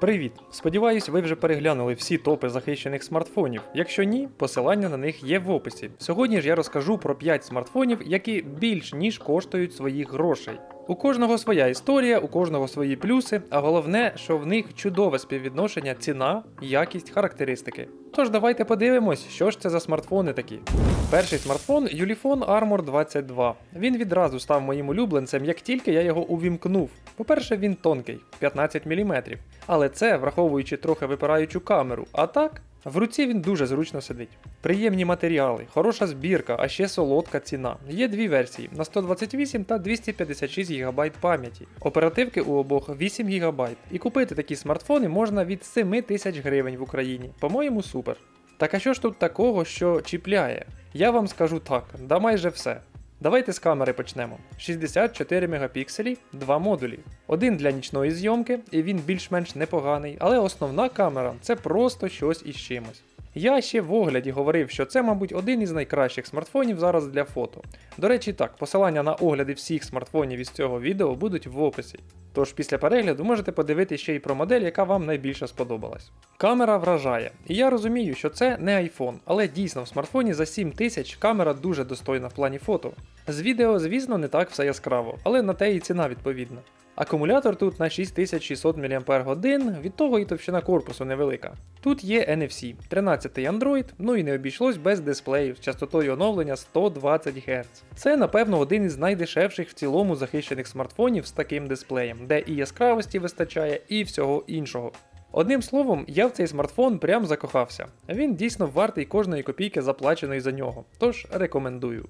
Привіт! Сподіваюсь, ви вже переглянули всі топи захищених смартфонів. Якщо ні, посилання на них є в описі. Сьогодні ж я розкажу про 5 смартфонів, які більш ніж коштують своїх грошей. У кожного своя історія, у кожного свої плюси, а головне, що в них чудове співвідношення ціна, якість, характеристики. Тож давайте подивимось, що ж це за смартфони такі. Перший смартфон Ulefone Armor 22. Він відразу став моїм улюбленцем, як тільки я його увімкнув. По-перше, він тонкий 15 мм. Але це враховуючи трохи випираючу камеру. А так, в руці він дуже зручно сидить. Приємні матеріали, хороша збірка, а ще солодка ціна. Є дві версії на 128 та 256 ГБ пам'яті. Оперативки у обох 8 ГБ. І купити такі смартфони можна від 7 тисяч гривень в Україні. По-моєму, супер. Так а що ж тут такого, що чіпляє? Я вам скажу так, да майже все. Давайте з камери почнемо. 64 мегапікселі, два модулі. Один для нічної зйомки, і він більш-менш непоганий, але основна камера це просто щось із чимось. Я ще в огляді говорив, що це, мабуть, один із найкращих смартфонів зараз для фото. До речі, так, посилання на огляди всіх смартфонів із цього відео будуть в описі. Тож після перегляду можете подивитися ще й про модель, яка вам найбільше сподобалась. Камера вражає, і я розумію, що це не iPhone, але дійсно в смартфоні за 7 тисяч камера дуже достойна в плані фото. З відео, звісно, не так все яскраво, але на те і ціна відповідна. Акумулятор тут на 6600 мАч, від того і товщина корпусу невелика. Тут є NFC, 13 Android, ну і не обійшлось без дисплею з частотою оновлення 120 Гц. Це, напевно, один із найдешевших в цілому захищених смартфонів з таким дисплеєм, де і яскравості вистачає, і всього іншого. Одним словом, я в цей смартфон прям закохався. Він дійсно вартий кожної копійки заплаченої за нього, тож рекомендую.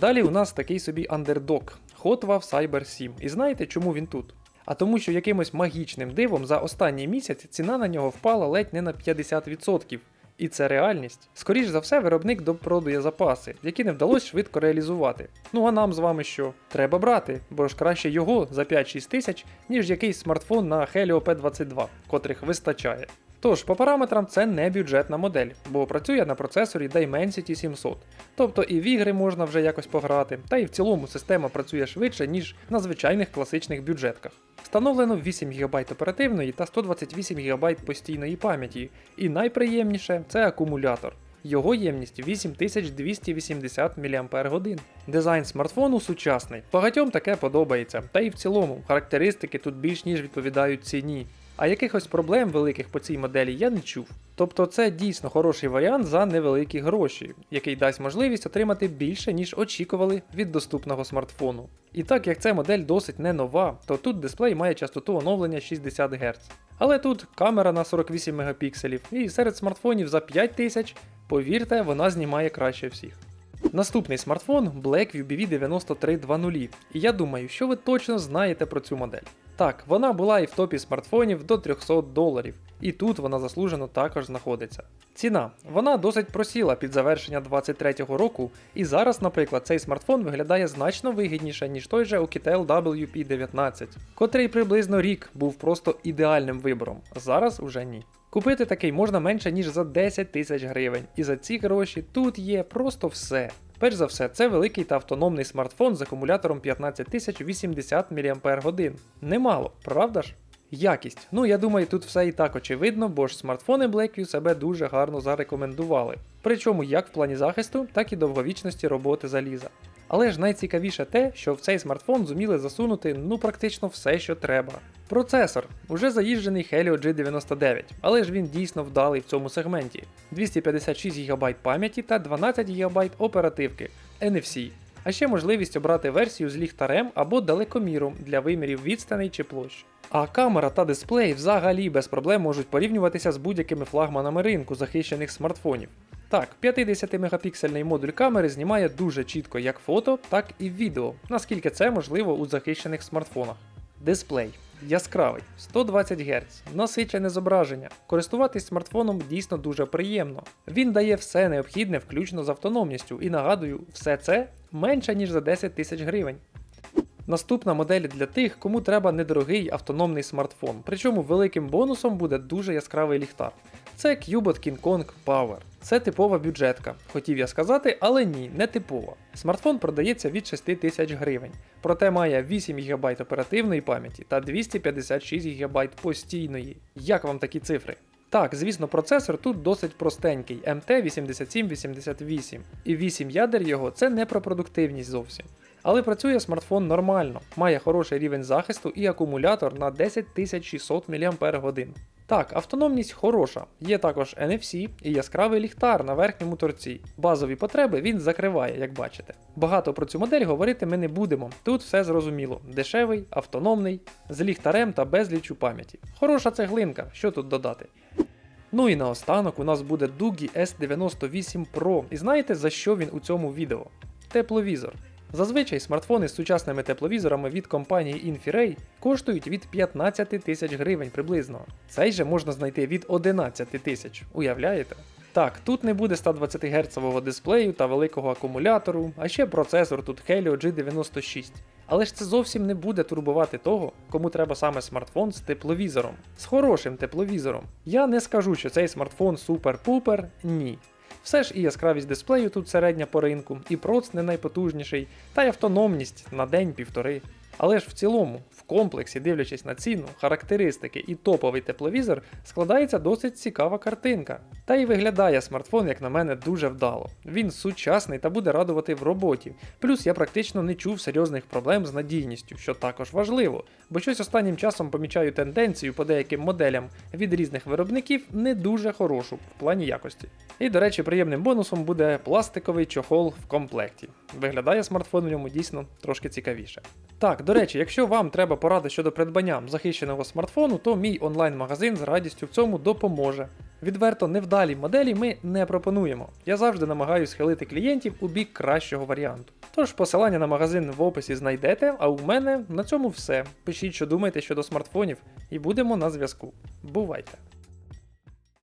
Далі у нас такий собі андердог Hotwav Cyber 7. І знаєте, чому він тут? А тому, що якимось магічним дивом за останній місяць ціна на нього впала ледь не на 50%. І це реальність. Скоріш за все, виробник допродує запаси, які не вдалося швидко реалізувати. Ну а нам з вами що? Треба брати, бо ж краще його за 5-6 тисяч, ніж якийсь смартфон на Helio P22, котрих вистачає. Тож, по параметрам це не бюджетна модель, бо працює на процесорі Dimensity 700. Тобто і в ігри можна вже якось пограти, та і в цілому система працює швидше, ніж на звичайних класичних бюджетках. Встановлено 8 ГБ оперативної та 128 ГБ постійної пам'яті, і найприємніше це акумулятор. Його ємність 8280 мАч. Дизайн смартфону сучасний. Багатьом таке подобається, та і в цілому характеристики тут більш ніж відповідають ціні. А якихось проблем великих по цій моделі я не чув. Тобто це дійсно хороший варіант за невеликі гроші, який дасть можливість отримати більше, ніж очікували від доступного смартфону. І так як ця модель досить не нова, то тут дисплей має частоту оновлення 60 Гц. Але тут камера на 48 мегапікселів, і серед смартфонів за 5000, повірте, вона знімає краще всіх. Наступний смартфон Blackview BV9320, і я думаю, що ви точно знаєте про цю модель. Так, вона була і в топі смартфонів до 300 доларів, і тут вона заслужено також знаходиться. Ціна. Вона досить просіла під завершення 2023 року, і зараз, наприклад, цей смартфон виглядає значно вигідніше, ніж той же Oukitel WP19, котрий приблизно рік був просто ідеальним вибором, зараз уже ні. Купити такий можна менше, ніж за 10 тисяч гривень, і за ці гроші тут є просто все. Перш за все, це великий та автономний смартфон з акумулятором 15080 мАч. Немало, правда ж? Якість. Ну я думаю, тут все і так очевидно, бо ж смартфони Blackview себе дуже гарно зарекомендували. Причому як в плані захисту, так і довговічності роботи заліза. Але ж найцікавіше те, що в цей смартфон зуміли засунути ну практично все, що треба. Процесор уже заїжджений Helio G99, але ж він дійсно вдалий в цьому сегменті. 256 ГБ пам'яті та 12 ГБ оперативки NFC. А ще можливість обрати версію з ліхтарем або далекоміром для вимірів відстаней чи площ. А камера та дисплей взагалі без проблем можуть порівнюватися з будь-якими флагманами ринку захищених смартфонів. Так, 50-мегапіксельний модуль камери знімає дуже чітко як фото, так і відео, наскільки це можливо у захищених смартфонах. Дисплей яскравий, 120 Гц, насичене зображення. Користуватись смартфоном дійсно дуже приємно. Він дає все необхідне, включно з автономністю, і нагадую, все це менше ніж за 10 тисяч гривень. Наступна модель для тих, кому треба недорогий автономний смартфон, причому великим бонусом буде дуже яскравий ліхтар. Це Cubot King Kong Power. Це типова бюджетка, хотів я сказати, але ні, не типова. Смартфон продається від 6 тисяч гривень, проте має 8 ГБ оперативної пам'яті та 256 ГБ постійної. Як вам такі цифри? Так, звісно, процесор тут досить простенький MT8788, і 8 ядер його це не про продуктивність зовсім. Але працює смартфон нормально, має хороший рівень захисту і акумулятор на 10600 мАч. Так, автономність хороша, є також NFC і яскравий ліхтар на верхньому торці. Базові потреби він закриває, як бачите. Багато про цю модель говорити ми не будемо. Тут все зрозуміло: дешевий, автономний, з ліхтарем та безлічу пам'яті. Хороша цеглинка, що тут додати. Ну і наостанок у нас буде Dugi S98 Pro. І знаєте за що він у цьому відео? Тепловізор. Зазвичай смартфони з сучасними тепловізорами від компанії Infiray коштують від 15 тисяч гривень приблизно. Цей же можна знайти від 11 тисяч, уявляєте? Так, тут не буде 120 Гц дисплею та великого акумулятору, а ще процесор тут Helio G96. Але ж це зовсім не буде турбувати того, кому треба саме смартфон з тепловізором, з хорошим тепловізором. Я не скажу, що цей смартфон супер-пупер, ні. Все ж і яскравість дисплею тут середня по ринку, і проц не найпотужніший, та й автономність на день-півтори. Але ж в цілому, в комплексі, дивлячись на ціну, характеристики і топовий тепловізор, складається досить цікава картинка. Та й виглядає смартфон, як на мене, дуже вдало. Він сучасний та буде радувати в роботі. Плюс я практично не чув серйозних проблем з надійністю, що також важливо, бо щось останнім часом помічаю тенденцію по деяким моделям від різних виробників не дуже хорошу в плані якості. І, до речі, приємним бонусом буде пластиковий чохол в комплекті. Виглядає смартфон в ньому дійсно трошки цікавіше. Так, до речі, якщо вам треба порада щодо придбання захищеного смартфону, то мій онлайн-магазин з радістю в цьому допоможе. Відверто невдалі моделі ми не пропонуємо. Я завжди намагаюся схилити клієнтів у бік кращого варіанту. Тож посилання на магазин в описі знайдете, а у мене на цьому все. Пишіть, що думаєте щодо смартфонів, і будемо на зв'язку. Бувайте!